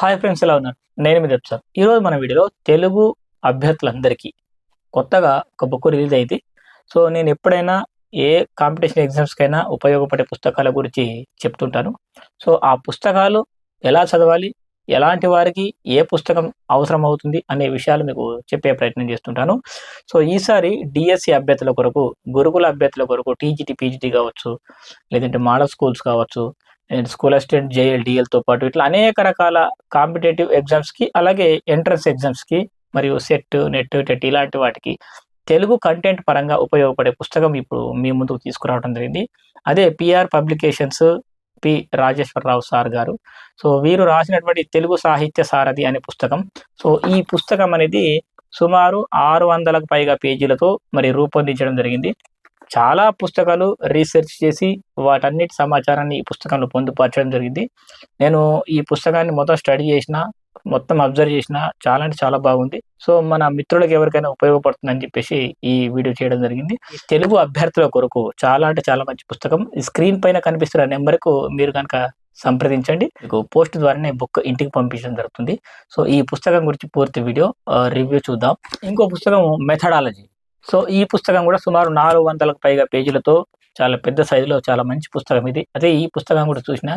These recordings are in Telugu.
హాయ్ ఫ్రెండ్స్ ఎలా ఉన్నారు? నేను మీ సార్ ఈరోజు మన వీడియోలో తెలుగు అభ్యర్థులందరికీ కొత్తగా ఒక బుక్ రిలీజ్ అయింది. సో నేను ఎప్పుడైనా ఏ కాంపిటీషన్ ఎగ్జామ్స్కైనా ఉపయోగపడే పుస్తకాల గురించి చెప్తుంటాను. సో ఆ పుస్తకాలు ఎలా చదవాలి ఎలాంటి వారికి ఏ పుస్తకం అవసరం అవుతుంది అనే విషయాలు మీకు చెప్పే ప్రయత్నం చేస్తుంటాను. సో ఈసారి డిఎస్సి అభ్యర్థుల కొరకు గురుకుల అభ్యర్థుల కొరకు టీజీటీ పీజీటీ కావచ్చు లేదంటే మోడల్ స్కూల్స్ కావచ్చు స్కూల్ అసిస్టెంట్ జేఎల్ డిఎల్తో పాటు ఇట్లా అనేక రకాల కాంపిటేటివ్ ఎగ్జామ్స్కి అలాగే ఎంట్రన్స్ ఎగ్జామ్స్కి మరియు సెట్ నెట్ టెట్ ఇలాంటి వాటికి తెలుగు కంటెంట్ పరంగా ఉపయోగపడే పుస్తకం ఇప్పుడు మీ ముందుకు తీసుకురావడం జరిగింది. అదే PR publications P Rajeswararao sir గారు. సో వీరు రాసినటువంటి తెలుగు సాహిత్య సారథి అనే పుస్తకం. సో ఈ పుస్తకం అనేది సుమారు ఆరు వందలకు పైగా పేజీలతో మరి రూపొందించడం జరిగింది. చాలా పుస్తకాలు రీసెర్చ్ చేసి వాటన్నిటి సమాచారాన్ని ఈ పుస్తకంలో పొందుపరచడం జరిగింది. నేను ఈ పుస్తకాన్ని మొత్తం స్టడీ చేసిన మొత్తం అబ్జర్వ్ చేసిన చాలా అంటే చాలా బాగుంది. సో మన మిత్రులకు ఎవరికైనా ఉపయోగపడుతుందని చెప్పేసి ఈ వీడియో చేయడం జరిగింది. తెలుగు అభ్యర్థుల కొరకు చాలా అంటే చాలా మంచి పుస్తకం. ఈ స్క్రీన్ పైన కనిపిస్తున్న నెంబర్కు మీరు కనుక సంప్రదించండి. మీకు పోస్ట్ ద్వారానే బుక్ ఇంటికి పంపించడం జరుగుతుంది. సో ఈ పుస్తకం గురించి పూర్తి వీడియో రివ్యూ చూద్దాం. ఇంకో పుస్తకం మెథడాలజీ సో ఈ పుస్తకం కూడా సుమారు నాలుగు వందలకు పైగా పేజీలతో చాలా పెద్ద సైజులో చాలా మంచి పుస్తకం ఇది. అదే ఈ పుస్తకం కూడా చూసిన.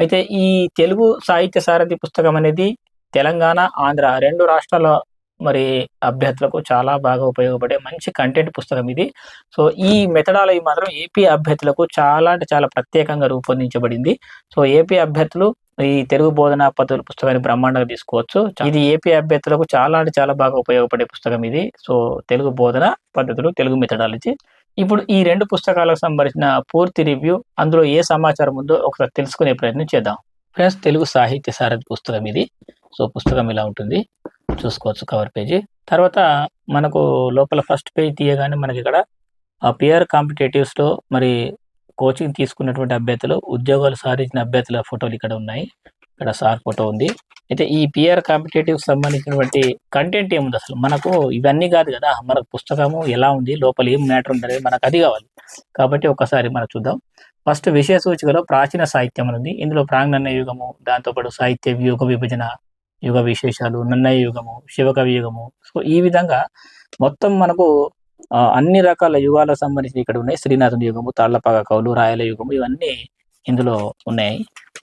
అయితే ఈ తెలుగు సాహిత్య సారథి పుస్తకం అనేది తెలంగాణ ఆంధ్ర రెండు రాష్ట్రాల మరి అభ్యర్థులకు చాలా బాగా ఉపయోగపడే మంచి కంటెంట్ పుస్తకం ఇది. సో ఈ మెథడాలజీ మాత్రం ఏపీ అభ్యర్థులకు చాలా అంటే చాలా ప్రత్యేకంగా రూపొందించబడింది. సో ఏపీ అభ్యర్థులు ఈ తెలుగు బోధనా పద్ధతుల పుస్తకాన్ని బ్రహ్మాండంగా తీసుకోవచ్చు. ఇది ఏపీ అభ్యర్థులకు చాలా అంటే చాలా బాగా ఉపయోగపడే పుస్తకం ఇది. సో తెలుగు బోధన పద్ధతులు తెలుగు మెథడాలజీ. ఇప్పుడు ఈ రెండు పుస్తకాలకు సంబంధించిన పూర్తి రివ్యూ అందులో ఏ సమాచారం ఉందో ఒకసారి తెలుసుకునే ప్రయత్నం చేద్దాం. ఫ్రెండ్స్ తెలుగు సాహిత్య సారథి పుస్తకం ఇది. సో పుస్తకం ఇలా ఉంటుంది. చూసుకోవచ్చు కవర్ పేజీ. తర్వాత మనకు లోపల ఫస్ట్ పేజ్ తీయగానే మనకి ఇక్కడ ఆ పిఆర్ కాంపిటేటివ్స్లో మరి కోచింగ్ తీసుకున్నటువంటి అభ్యర్థులు ఉద్యోగాలు సాధించిన అభ్యర్థుల ఫోటోలు ఇక్కడ ఉన్నాయి. ఇక్కడ సార్ ఫోటో ఉంది. అయితే ఈ పిఆర్ కాంపిటేటివ్ సంబంధించినటువంటి కంటెంట్ ఏముంది అసలు? మనకు ఇవన్నీ కాదు కదా. మనకు పుస్తకము ఎలా ఉంది? లోపల ఏం మ్యాటర్ ఉంటుంది మనకు అది కావాలి. కాబట్టి ఒకసారి మనం చూద్దాం. ఫస్ట్ విషయ సూచికలో ప్రాచీన సాహిత్యం ఉంది. ఇందులో ప్రాంగణ యుగము దాంతోపాటు సాహిత్య యుగ విభజన యుగ విశేషాలు నన్నయ యుగము శివకవి యుగము. సో ఈ విధంగా మొత్తం మనకు అన్ని రకాల యుగాలకు సంబంధించి ఇక్కడ ఉన్నాయి. శ్రీనాథుని యుగము తాళ్ళపాక కవులు రాయల యుగము ఇవన్నీ ఇందులో ఉన్నాయి.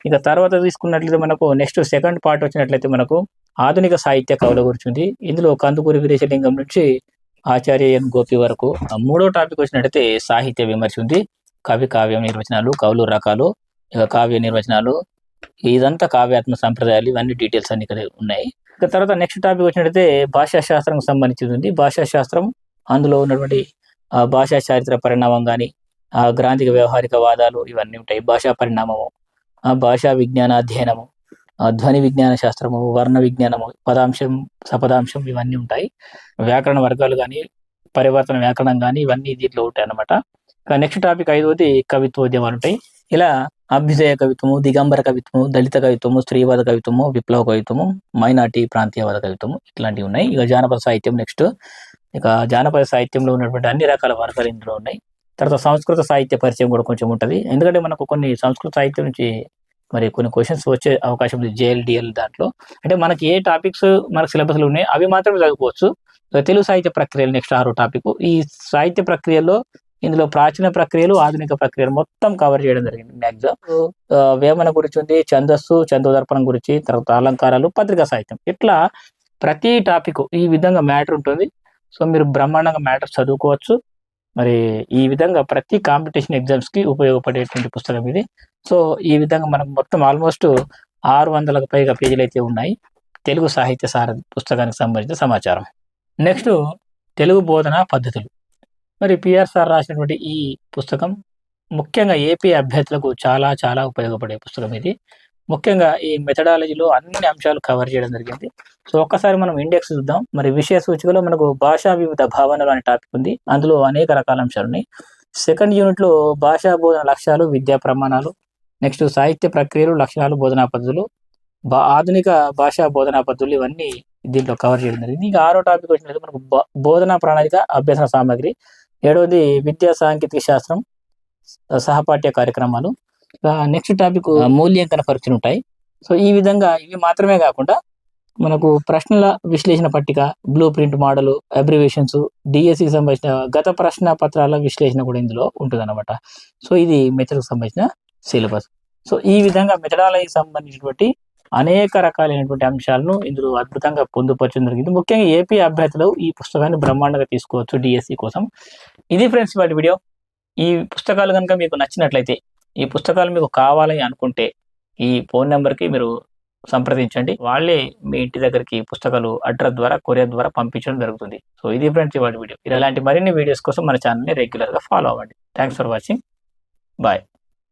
ఇక తర్వాత తీసుకున్నట్లయితే మనకు నెక్స్ట్ సెకండ్ పార్ట్ వచ్చినట్లయితే మనకు ఆధునిక సాహిత్య కవుల గురించి ఉంది. ఇందులో కందుకూరి వీరేశలింగం నుంచి ఆచార్య ఎన్ గోపి వరకు మూడో టాపిక్ వచ్చినట్లయితే సాహిత్య విమర్శ ఉంది. కవి కావ్యం నిర్వచనాలు కవులు రకాలు ఇక కావ్య నిర్వచనాలు ఇదంతా కావ్యాత్మ సంప్రదాయాలు ఇవన్నీ డీటెయిల్స్ అన్ని ఇక్కడ ఉన్నాయి. ఇక తర్వాత నెక్స్ట్ టాపిక్ వచ్చినట్టయితే భాషాశాస్త్రం సంబంధించింది ఉంది. భాషాశాస్త్రం అందులో ఉన్నటువంటి భాషా చారిత్ర పరిణామం కానీ గ్రాంధిక వ్యవహారిక వాదాలు ఇవన్నీ ఉంటాయి. భాషా పరిణామము భాషా విజ్ఞాన అధ్యయనము ధ్వని విజ్ఞాన శాస్త్రము వర్ణ విజ్ఞానము పదాంశం సపదాంశం ఇవన్నీ ఉంటాయి. వ్యాకరణ వర్గాలు కానీ పరివర్తన వ్యాకరణం కానీ ఇవన్నీ దీంట్లో ఉంటాయి అన్నమాట. నెక్స్ట్ టాపిక్ ఐదవది కవిత్వోద్యమాలు ఉంటాయి. ఇలా అభ్యుదయ కవిత్వము దిగంబర కవిత్వము దళిత కవిత్వము స్త్రీవాద కవిత్వము విప్లవ కవిత్వము మైనార్టీ ప్రాంతీయవాద కవిత్వము ఇట్లాంటివి ఉన్నాయి. ఇక జానపద సాహిత్యం నెక్స్ట్ ఇక జానపద సాహిత్యంలో ఉన్నటువంటి అన్ని రకాల వర్గాలు ఇందులో ఉన్నాయి. తర్వాత సంస్కృత సాహిత్య పరిచయం కూడా కొంచెం ఉంటుంది. ఎందుకంటే మనకు కొన్ని సంస్కృత సాహిత్యం నుంచి మరి కొన్ని క్వశ్చన్స్ వచ్చే అవకాశం ఉంది జేఎల్డిఎల్ దాంట్లో. అంటే మనకి ఏ టాపిక్స్ మనకు సిలబస్లో ఉన్నాయి అవి మాత్రమే చదువుకోవచ్చు. తెలుగు సాహిత్య ప్రక్రియలు నెక్స్ట్ ఆరో టాపిక్ ఈ సాహిత్య ప్రక్రియలో ఇందులో ప్రాచీన ప్రక్రియలు ఆధునిక ప్రక్రియలు మొత్తం కవర్ చేయడం జరిగింది మ్యాక్సిమం వేమన గురించి ఉంది ఛందస్సు చందోదర్పణం గురించి తర్వాత అలంకారాలు పత్రికా సాహిత్యం. ఇట్లా ప్రతి టాపిక్ ఈ విధంగా మ్యాటర్ ఉంటుంది. సో మీరు బ్రహ్మాండంగా మ్యాటర్ చదువుకోవచ్చు. మరి ఈ విధంగా ప్రతి కాంపిటీషన్ ఎగ్జామ్స్కి ఉపయోగపడేటువంటి పుస్తకం ఇది. సో ఈ విధంగా మనకు మొత్తం ఆల్మోస్ట్ ఆరు వందలకు పైగా పేజీలు అయితే ఉన్నాయి. తెలుగు సాహిత్య సార పుస్తకానికి సంబంధించిన సమాచారం. నెక్స్ట్ తెలుగు బోధన పద్ధతులు. మరి పిఆర్ సార్ రాసినటువంటి ఈ పుస్తకం ముఖ్యంగా ఏపీ అభ్యర్థులకు చాలా చాలా ఉపయోగపడే పుస్తకం ఇది. ముఖ్యంగా ఈ మెథడాలజీలో అన్ని అంశాలు కవర్ చేయడం జరిగింది. సో ఒక్కసారి మనం ఇండెక్స్ చూద్దాం. మరి విషయ సూచికలో మనకు భాషా వివిధ భావనలు అనే టాపిక్ ఉంది. అందులో అనేక రకాల అంశాలు ఉన్నాయి. సెకండ్ యూనిట్లో భాషా బోధన లక్ష్యాలు విద్యా ప్రమాణాలు. నెక్స్ట్ సాహిత్య ప్రక్రియలు లక్షణాలు బోధనా పద్ధతులు. బా ఆధునిక భాషా బోధనా పద్ధతులు ఇవన్నీ దీంట్లో కవర్ చేయడం జరిగింది. ఇంకా ఆరో టాపిక్ వచ్చినది మనకు బోధనా ప్రణాళిక అభ్యసన సామాగ్రి. ఏడవది విద్యా సాంకేతిక శాస్త్రం సహపాఠ్య కార్యక్రమాలు. నెక్స్ట్ టాపిక్ మూల్యాంకన పరీక్షలు ఉంటాయి. సో ఈ విధంగా ఇవి మాత్రమే కాకుండా మనకు ప్రశ్నల విశ్లేషణ పట్టిక బ్లూ ప్రింట్ మోడల్ అబ్రివేషన్స్ డిఎస్సికి సంబంధించిన గత ప్రశ్న పత్రాల విశ్లేషణ కూడా ఇందులో ఉంటుంది సో ఇది మెథడ్కి సంబంధించిన సిలబస్ సో ఈ విధంగా మెథడాలజీకి సంబంధించినటువంటి అనేక రకాలైనటువంటి అంశాలను ఇందులో అద్భుతంగా పొందుపరచడం జరిగింది. ముఖ్యంగా ఏపీ అభ్యర్థులు ఈ పుస్తకాన్ని బ్రహ్మాండంగా తీసుకోవచ్చు డిఎస్సి కోసం. ఇది ఫ్రెండ్స్ వాటి వీడియో. ఈ పుస్తకాలు కనుక మీకు నచ్చినట్లయితే ఈ పుస్తకాలు మీకు కావాలని అనుకుంటే ఈ ఫోన్ నెంబర్కి మీరు సంప్రదించండి. వాళ్ళే మీ ఇంటి దగ్గరికి పుస్తకాలు అడ్రస్ ద్వారా కొరియర్ ద్వారా పంపించడం జరుగుతుంది. సో ఇది ఫ్రెండ్స్ ఇవాళ వీడియో. ఇలాంటి మరిన్ని వీడియోస్ కోసం మన ఛానల్ని రెగ్యులర్గా ఫాలో అవ్వండి. Thanks for watching. బాయ్.